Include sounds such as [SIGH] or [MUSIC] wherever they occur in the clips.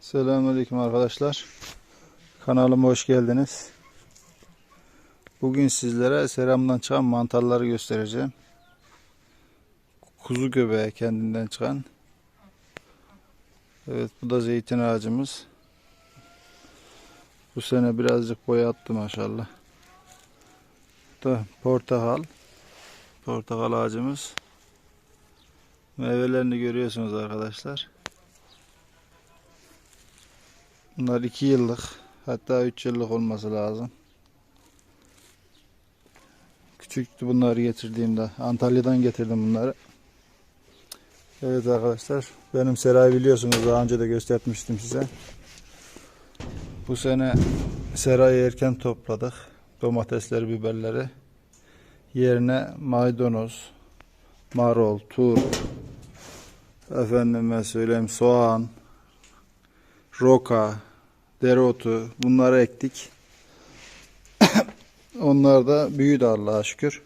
Selamünaleyküm arkadaşlar. Kanalıma hoş geldiniz. Bugün sizlere seramdan çıkan mantarları göstereceğim. Kuzu göbeği kendinden çıkan. Evet bu da zeytin ağacımız. Bu sene birazcık boya attı maşallah. Bu da portakal. Portakal ağacımız. Meyvelerini görüyorsunuz arkadaşlar. Bunlar 2 yıllık hatta 3 yıllık olması lazım. Küçüktü bunları getirdiğimde. Antalya'dan getirdim bunları. Evet arkadaşlar benim serayı biliyorsunuz daha önce de göstermiştim size. Bu sene serayı erken topladık. Domatesleri, biberleri. Yerine maydanoz, marul, turp, efendime söyleyeyim soğan, roka, dereotu bunları ektik. [COUGHS] Onlar da büyüdü Allah'a şükür.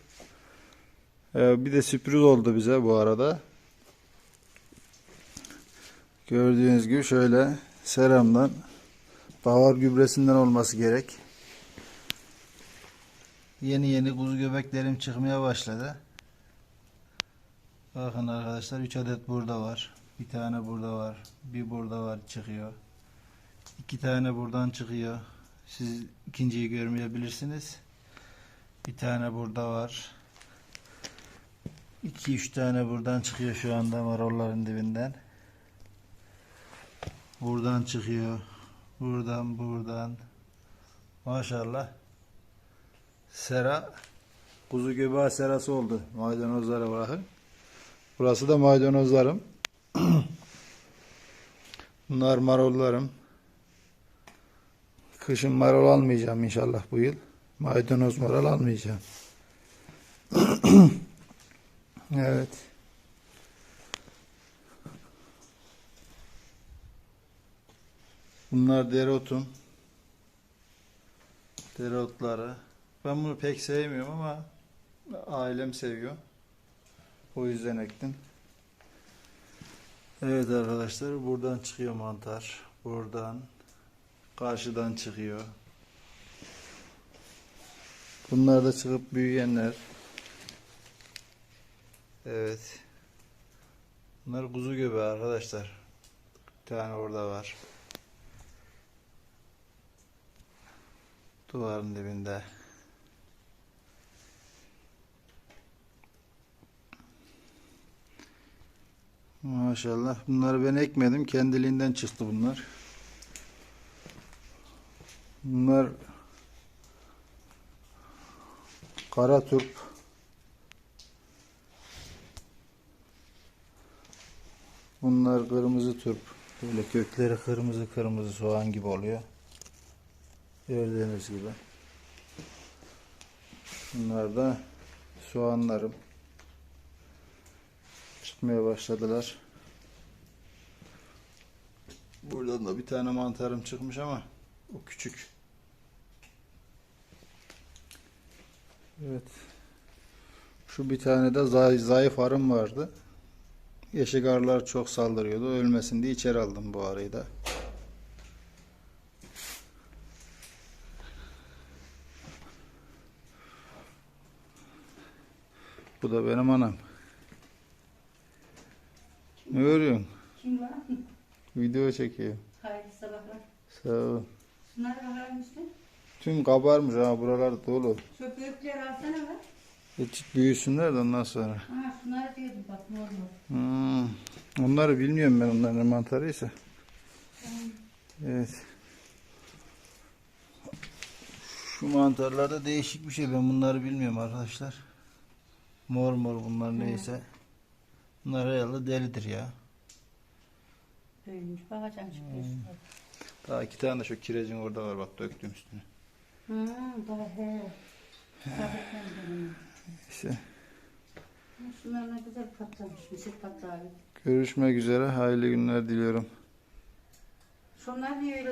Ee, bir de sürpriz oldu bize bu arada. Gördüğünüz gibi şöyle seramdan bavar gübresinden olması gerek. Yeni yeni kuzu göbeklerim çıkmaya başladı. Bakın arkadaşlar 3 adet burada var. Bir tane burada var. Bir burada var çıkıyor. İki tane buradan çıkıyor. Siz ikinciyi görmeyebilirsiniz. Bir tane burada var. İki üç tane buradan çıkıyor şu anda marolların dibinden. Buradan çıkıyor. Buradan buradan. Maşallah. Sera kuzu göbeği serası oldu. Maydanozlara bırakın. Burası da maydanozlarım. [CLEARS THROAT] Bunlar marollarım. Kışın marul almayacağım inşallah bu yıl. Maydanoz marul almayacağım. [CLEARS THROAT] evet. Bunlar dereotum. Dereotları. Ben bunu pek sevmiyorum ama ailem seviyor. O yüzden ektim. Evet arkadaşlar buradan çıkıyor mantar. Buradan karşıdan çıkıyor. Bunlar da çıkıp büyüyenler. Evet. Bunlar kuzu göbeği arkadaşlar. Bir tane orada var. Duvarın dibinde. Maşallah. Bunları ben ekmedim. Kendiliğinden çıktı bunlar. Bunlar kara turp. Bunlar kırmızı turp. Böyle kökleri kırmızı kırmızı soğan gibi oluyor. Gördüğünüz gibi. Bunlar da soğanlarım. Çıkmaya başladılar. Buradan da bir tane mantarım çıkmış ama o küçük. Evet. Şu bir tane de zayıf, arım vardı. Yeşil arılar çok saldırıyordu. Ölmesin diye içeri aldım bu arıyı da. Bu da benim anam. Ne görüyorsun? Kim var? Video çekiyor. Hayırlı sabahlar. Sağ ol. Şunlar bakar mısın? Tüm kabarmış ha buralar dolu. Şu büyükleri alsana be. Hiç büyüsünler de ondan sonra. Ha şunları diyordum bak mor. Hmm. Onları bilmiyorum ben onların mantarıysa. Evet. Şu mantarlarda değişik bir şey. Ben bunları bilmiyorum arkadaşlar. Mor mor bunlar neyse. Bunlar herhalde delidir ya. Büyümüş bakacağım çıkıyorsun. Daha iki tane de şu kirecin orada var bak döktüm üstüne. Hı daha he. İşte Şunlar ne güzel patlamış. Mısır patlağı. görüşmek üzere. Hayırlı günler diliyorum. Şunlar niye öyle